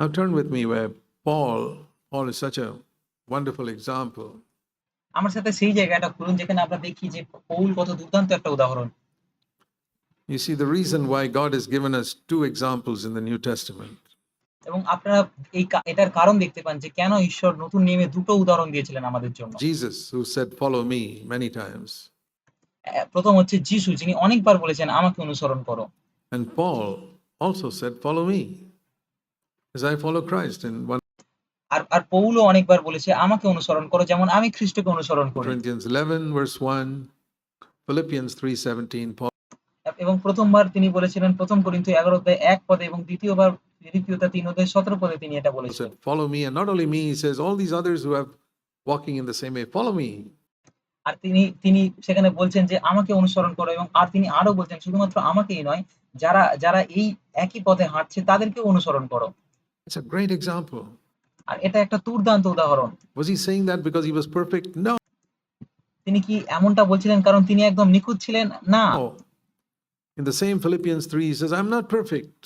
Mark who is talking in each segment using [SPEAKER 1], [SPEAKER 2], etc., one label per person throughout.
[SPEAKER 1] Now turn with me where Paul, Paul is such a wonderful example.
[SPEAKER 2] আমার সাথে সেই জায়গাটা খুলুন যেখানে আমরা দেখি যে পৌল কত দুর্দান্ত একটা উদাহরণ
[SPEAKER 1] You see, the reason why God has given us two examples in the New Testament
[SPEAKER 2] এবং আপনারা এই কা- এটার কারণ দেখতে পান যে কেন ঈশ্বর নতুন নিয়মে দুটো উদাহরণ দিয়েছিলেন আমাদের জন্য
[SPEAKER 1] Jesus, who said, Follow me many times,
[SPEAKER 2] আহ, প্রথম হচ্ছে যিশু যিনি অনেকবার বলেছেন আমাকে অনুসরণ করো
[SPEAKER 1] and Paul also said, Follow me As I follow Christ in 1
[SPEAKER 2] আর আর পৌলও অনেকবার বলেছে আমাকে অনুসরণ করো যেমন আমি খ্রিস্টকে অনুসরণ করি
[SPEAKER 1] Corinthians 11, verse 1, Philippians 3:17. Paul
[SPEAKER 2] এবং প্রথমবার তিনি বলেছিলেন প্রথম করিন্থ এগারো অধ্যায় এক পদে এবং দ্বিতীয়বার ফিলিপিওতে তিন অধ্যায় সতেরো পদে তিনি এটা বলেছেন
[SPEAKER 1] Follow me. And not only me, he says, All these others who have walking in the same way, follow me.
[SPEAKER 2] আর তিনি তিনি সেখানে বলছেন যে আমাকে অনুসরণ করো এবং আর তিনি আরও বলছেন শুধুমাত্র আমাকেই নয় যারা যারা এই একই পথে হাঁটছে তাদেরকে অনুসরণ করো
[SPEAKER 1] It's a great example.
[SPEAKER 2] আর এটা একটা দুর্দান্ত উদাহরণ
[SPEAKER 1] Was he saying that because he was perfect? No.
[SPEAKER 2] তিনি কি এমনটা বলছিলেন কারণ তিনি একদম নিখুঁত ছিলেন না
[SPEAKER 1] In the same Philippians 3, he says, I'm not perfect.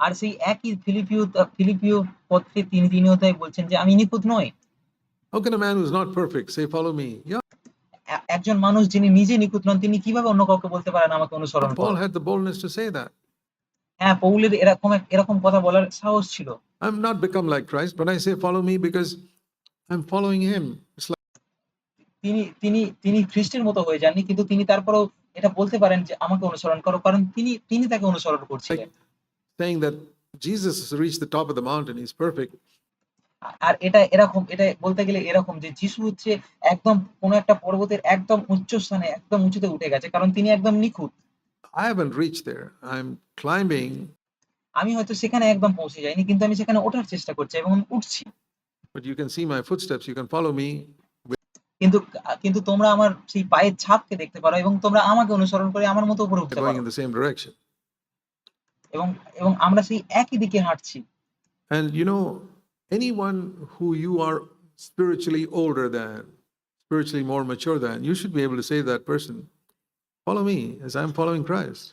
[SPEAKER 2] আর সেই একই ফিলিপিও ফিলিপিও পত্রে তিনি তিনি অধ্যায় বলছেন যে আমি নিখুঁত নই
[SPEAKER 1] How can a man who's not perfect say, Follow me? Yeah.
[SPEAKER 2] এ- একজন মানুষ যিনি নিজে নিখুঁত নন তিনি কিভাবে অন্য কাউকে বলতে পারেন আমাকে অনুসরণ করো
[SPEAKER 1] Paul had the boldness to say that.
[SPEAKER 2] হ্যাঁ পৌলের এরকম এরকম কথা বলার সাহস ছিল
[SPEAKER 1] I'm not become like Christ, but I say, Follow me because I'm following him. It's like
[SPEAKER 2] তিনি তিনি তিনি খ্রিস্টের মতো হয়ে যাননি কিন্তু তিনি তারপরেও এটা বলতে পারেন যে আমাকে অনুসরণ করো কারণ তিনি তিনি তাকে অনুসরণ করছিলেন
[SPEAKER 1] saying that Jesus reached the top of the mountain, he's perfect.
[SPEAKER 2] আর এটা এরকম এটা বলতে গেলে এরকম যে যিশু হচ্ছে একদম কোন একটা পর্বতের একদম উচ্চ স্থানে একদম উঁচুতে উঠে গেছে কারণ তিনি একদম নিখুঁত
[SPEAKER 1] I haven't reached there. I'm climbing,
[SPEAKER 2] আমি হয়তো সেখানে একদম পৌঁছে যাইনি কিন্তু আমি সেখানে ওঠার চেষ্টা করছি এবং আমি উঠছি
[SPEAKER 1] but you can see my footsteps. You can follow me.
[SPEAKER 2] কিন্তু কিন্তু তোমরা আমার সেই পায়ের ছাপকে দেখতে পারো এবং তোমরা আমাকে অনুসরণ করে আমার মতো উপরে উঠতে
[SPEAKER 1] going
[SPEAKER 2] পারো
[SPEAKER 1] in the same direction.
[SPEAKER 2] এবং এবং আমরা সেই একই দিকে হাঁটছি
[SPEAKER 1] And you know, anyone who you are spiritually older than, spiritually more mature than, you should be able to say to that person, Follow me as I'm following Christ.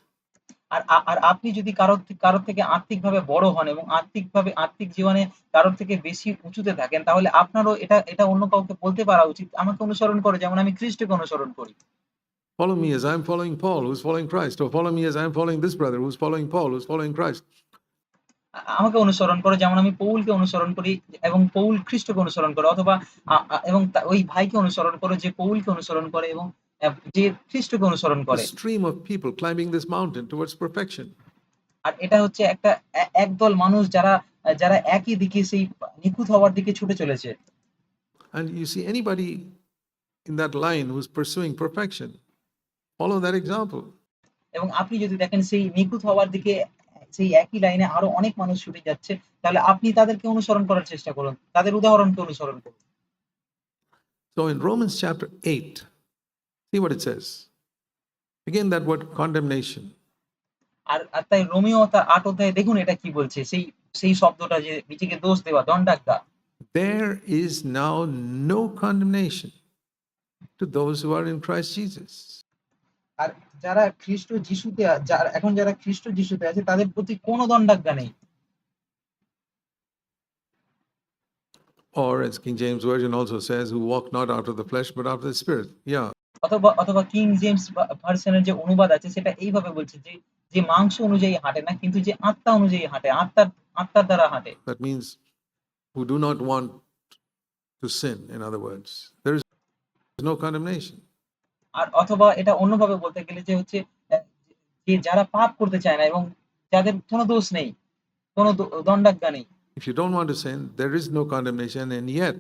[SPEAKER 2] আর আর আপনি যদি কারোর কারোর থেকে আর্থিকভাবে বড় হন এবং আর্থিকভাবে আর্থিক জীবনে কারোর থেকে বেশি উঁচুতে থাকেন তাহলে আপনারও এটা এটা অন্য কাউকে বলতে পারা উচিত আমাকে অনুসরণ করে যেমন আমি খ্রিস্টকে অনুসরণ করি
[SPEAKER 1] Follow me as I'm following Paul, who's following Christ. Or follow me as I'm following this brother, who's following Paul, who's following Christ.
[SPEAKER 2] আমাকে অনুসরণ করে যেমন আমি পৌলকে অনুসরণ করি এবং পৌল খ্রিস্টকে অনুসরণ করে অথবা এবং ওই ভাইকে অনুসরণ করে যে পৌলকে অনুসরণ করে এবং যে খ্রিস্টকে অনুসরণ
[SPEAKER 1] A
[SPEAKER 2] করে
[SPEAKER 1] stream of people climbing this mountain towards perfection.
[SPEAKER 2] আর এটা হচ্ছে একটা একদল মানুষ যারা যারা একই দিকে সেই নিখুঁত হওয়ার দিকে ছুটে চলেছে
[SPEAKER 1] And you see anybody in that line who's pursuing perfection, follow that example.
[SPEAKER 2] এবং আপনি যদি দেখেন সেই নিখুঁত হওয়ার দিকে সেই একই লাইনে আরও অনেক মানুষ ছুটে যাচ্ছে তাহলে আপনি তাদেরকে অনুসরণ করার চেষ্টা করুন তাদের উদাহরণকে অনুসরণ করুন
[SPEAKER 1] So in Romans chapter 8, see what it says. Again, that word condemnation.
[SPEAKER 2] আর আর তাই রোমিও তার আট অধ্যায়ে দেখুন এটা কি বলছে সেই সেই শব্দটা যে নিজেকে দোষ দেওয়া দণ্ডাজ্ঞা
[SPEAKER 1] There is now no condemnation to those who are in Christ Jesus.
[SPEAKER 2] আর যারা খ্রিস্ট যিশুতে যারা এখন যারা খ্রিস্ট যিশুতে আছে তাদের প্রতি কোনো দণ্ডাজ্ঞা নেই
[SPEAKER 1] Or as King James Version also says, who walk not after the flesh but after the Spirit. Yeah.
[SPEAKER 2] অথবা অথবা কিং জেমস ভার্সনের যে অনুবাদ আছে সেটা এইভাবে বলছে যে যে মাংস অনুযায়ী হাঁটে না কিন্তু যে আত্মা অনুযায়ী হাঁটে আত্মার আত্মার দ্বারা হাঁটে
[SPEAKER 1] That means who do not want to sin, in other words. There is no condemnation.
[SPEAKER 2] আর অথবা এটা অন্যভাবে বলতে গেলে যে হচ্ছে যে যারা পাপ করতে চায় না এবং যাদের কোনো দোষ নেই কোনো দণ্ডাজ্ঞা নেই
[SPEAKER 1] If you don't want to sin, there is no condemnation, and yet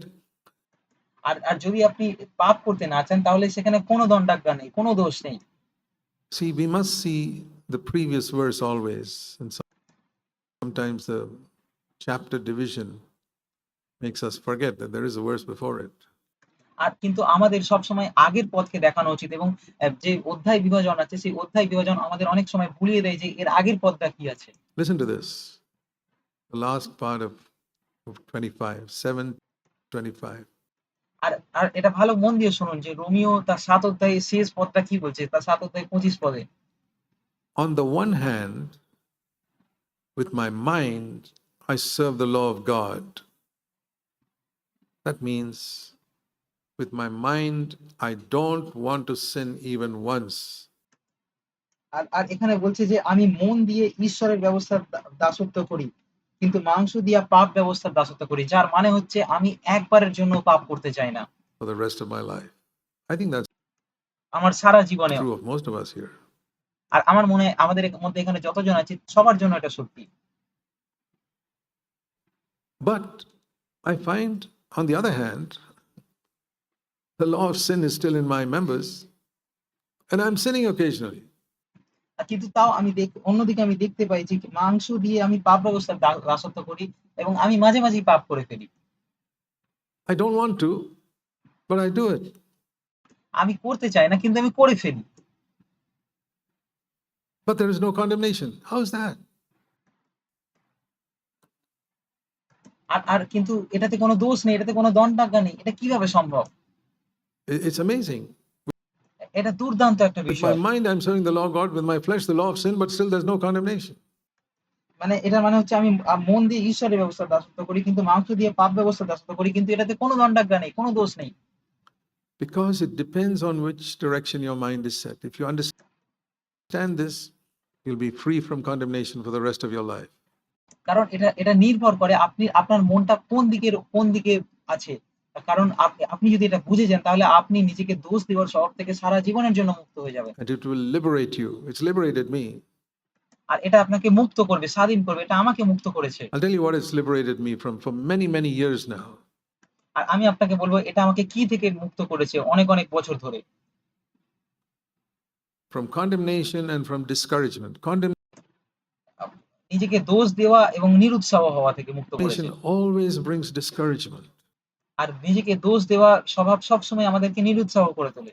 [SPEAKER 2] আর আর যদি আপনি পাপ করতে না চান তাহলে সেখানে কোনো দণ্ডাজ্ঞা নেই কোনো দোষ নেই
[SPEAKER 1] See, we must see the previous verse always. And some- sometimes the chapter division makes us forget that there is a verse before it.
[SPEAKER 2] আর কিন্তু আমাদের সব সময় আগের পথকে দেখানো উচিত এবং আহ, যে অধ্যায় বিভাজন আছে সেই অধ্যায় বিভাজন আমাদের অনেক সময় ভুলিয়ে দেয় যে এর আগের পথটা কি আছে
[SPEAKER 1] Listen to this. The last part of, of 25, 7 25.
[SPEAKER 2] আর আর এটা ভালো মন দিয়ে শুনুন যে রোমিও তার সাত অধ্যায়ে শেষ পদটা কি বলছে তার সাত অধ্যায় পঁচিশ পদে
[SPEAKER 1] On the one hand, with my mind, I serve the law of God. That means with my mind, I don't want to sin even once.
[SPEAKER 2] আর আর এখানে বলছে যে আমি মন দিয়ে ঈশ্বরের ব্যবস্থার দাসত্ব করি কিন্তু মাংস দিয়া পাপ ব্যবস্থার দাসত্ব করি যার মানে হচ্ছে আমি একবারের জন্য পাপ করতে চাই না
[SPEAKER 1] for the rest of my life. I think that's
[SPEAKER 2] আমার সারা জীবনে
[SPEAKER 1] true of most of us here.
[SPEAKER 2] আর আমার মনে আমাদের মধ্যে এখানে যতজন আছে সবার জন্য এটা সত্যি
[SPEAKER 1] But I find, on the other hand, the law of sin is still in my members, and I'm sinning occasionally.
[SPEAKER 2] কিন্তু তাও আমি দেখ অন্যদিকে আমি দেখতে পাই যে মাংস দিয়ে আমি পাপ ব্যবস্থার দা- দাসত্ব করি এবং আমি মাঝে মাঝেই পাপ করে ফেলি
[SPEAKER 1] I don't want to, but I do it.
[SPEAKER 2] আমি করতে চাই না কিন্তু আমি করে ফেলি
[SPEAKER 1] But there is no condemnation. How is that?
[SPEAKER 2] আর আর কিন্তু এটাতে কোনো দোষ নেই এটাতে কোনো দণ্ডাজ্ঞা নেই এটা কীভাবে সম্ভব
[SPEAKER 1] I- It's amazing.
[SPEAKER 2] এটা দুর্দান্ত একটা বিষয়।
[SPEAKER 1] Mind I am law of God with my flesh law of sin but
[SPEAKER 2] মানে এটা মানে হচ্ছে আমি মন দিয়ে ঈশ্বরের ব্যবস্থা দাসত্ব করি কিন্তু মাংস দিয়ে পাপ ব্যবস্থা দাসত্ব করি কিন্তু এটাতে কোনো দণ্ডাজ্ঞা নেই কোনো দোষ নেই।
[SPEAKER 1] Because it depends on which direction your mind is set. Free from condemnation for the rest of your
[SPEAKER 2] কারণ এটা এটা নির্ভর করে আপনি আপনার মনটা কোন দিকে কোন দিকে আছে। কারণ আপনি যদি এটা বুঝে যান তাহলে আপনি নিজেকে দোষ দেওয়ার স্বভাব থেকে সারা জীবনের জন্য মুক্ত হয়ে যাবেন
[SPEAKER 1] And it will liberate you. It's liberated me.
[SPEAKER 2] আর এটা আপনাকে মুক্ত করবে স্বাধীন করবে এটা আমাকে মুক্ত করেছে
[SPEAKER 1] I'll tell you what it's liberated me from for many, many years now.
[SPEAKER 2] আর আমি আপনাকে বলব এটা আমাকে কি থেকে মুক্ত করেছে অনেক অনেক বছর ধরে
[SPEAKER 1] From condemnation and from discouragement. Condemnation
[SPEAKER 2] নিজেকে দোষ দেওয়া এবং নিরুৎসাহ হওয়া থেকে মুক্ত করেছে
[SPEAKER 1] always brings discouragement.
[SPEAKER 2] আর নিজেকে দোষ দেওয়া স্বভাব সবসময় আমাদেরকে নিরুৎসাহ করে তোলে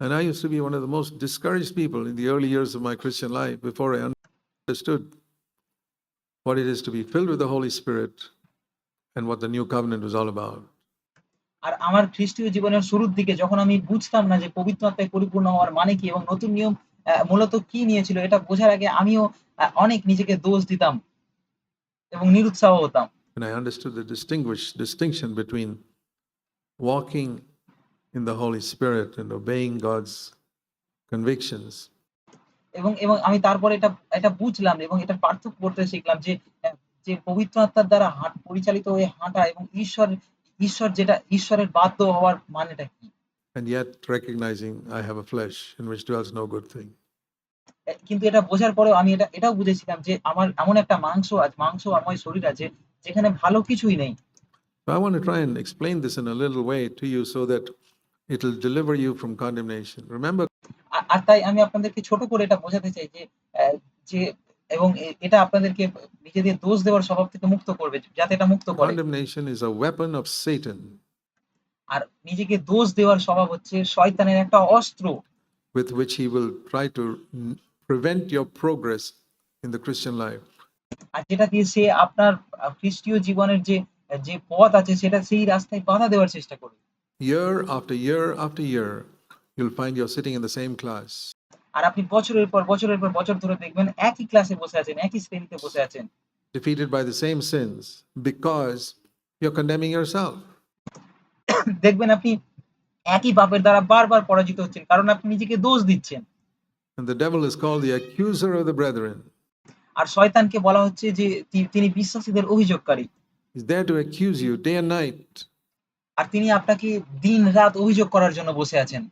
[SPEAKER 1] And I used to be one of the most discouraged people in the early years of my Christian life before I understood what it is to be filled with the Holy Spirit and what the new covenant was all about.
[SPEAKER 2] আর আমার খ্রিস্টীয় জীবনের শুরুর দিকে যখন আমি বুঝতাম না যে পবিত্র আত্মায় পরিপূর্ণ হওয়ার মানে কি এবং নতুন নিয়ম মূলত কি নিয়েছিল এটা বোঝার আগে আমিও অনেক নিজেকে দোষ দিতাম এবং নিরুৎসাহ হতাম
[SPEAKER 1] And I understood the distinguish distinction between walking in the Holy Spirit and obeying God's convictions
[SPEAKER 2] এবং এবং আমি তারপরে এটা এটা বুঝলাম এবং এটা পার্থক্য করতে শিখলাম যে আহ, যে পবিত্র আত্মার দ্বারা হাঁট পরিচালিত হয়ে হাঁটা এবং ঈশ্বর ঈশ্বর যেটা ঈশ্বরের বাধ্য হওয়ার মানেটা কি
[SPEAKER 1] and yet recognizing I have a flesh in which dwells no good thing.
[SPEAKER 2] এ- কিন্তু এটা বোঝার পরেও আমি এটা এটাও বুঝেছিলাম যে আমার এমন একটা মাংস আছে মাংস আমার শরীর আছে যেখানে ভালো কিছুই নেই
[SPEAKER 1] So I want to try and explain this in a little way to you so that it will deliver you from condemnation. Remember,
[SPEAKER 2] আ- আর তাই আমি আপনাদেরকে ছোট করে এটা বোঝাতে চাই যে আহ, যে এবং এ- এটা আপনাদেরকে নিজেদের দোষ দেওয়ার স্বভাব থেকে মুক্ত করবে যাতে এটা মুক্ত করে
[SPEAKER 1] condemnation is a weapon of Satan
[SPEAKER 2] আর নিজেকে দোষ দেওয়ার স্বভাব হচ্ছে শয়তানের একটা অস্ত্র
[SPEAKER 1] with which he will try to n- prevent your progress in the Christian life.
[SPEAKER 2] আর যেটা দিয়ে সে আপনার খ্রিস্টীয় জীবনের যে যে পথ আছে সেটা সেই রাস্তায় বাধা দেওয়ার চেষ্টা করবে
[SPEAKER 1] Year after year after year, you'll find you're sitting in the same class.
[SPEAKER 2] আর আপনি বছরের পর বছরের পর বছর ধরে দেখবেন একই ক্লাসে বসে আছেন একই শ্রেণীতে বসে আছেন
[SPEAKER 1] defeated by the same sins because you're condemning yourself.
[SPEAKER 2] দেখবেন আপনি একই পাপের দ্বারা বারবার পরাজিত হচ্ছেন কারণ আপনি নিজেকে দোষ দিচ্ছেন
[SPEAKER 1] And the devil is called the accuser of the brethren.
[SPEAKER 2] আর শয়তানকে বলা হচ্ছে যে তিনি বিশ্বাসীদের অভিযোগকারী
[SPEAKER 1] is there to accuse you day and night.
[SPEAKER 2] আর তিনি আপনাকে দিন রাত অভিযোগ করার জন্য বসে আছেন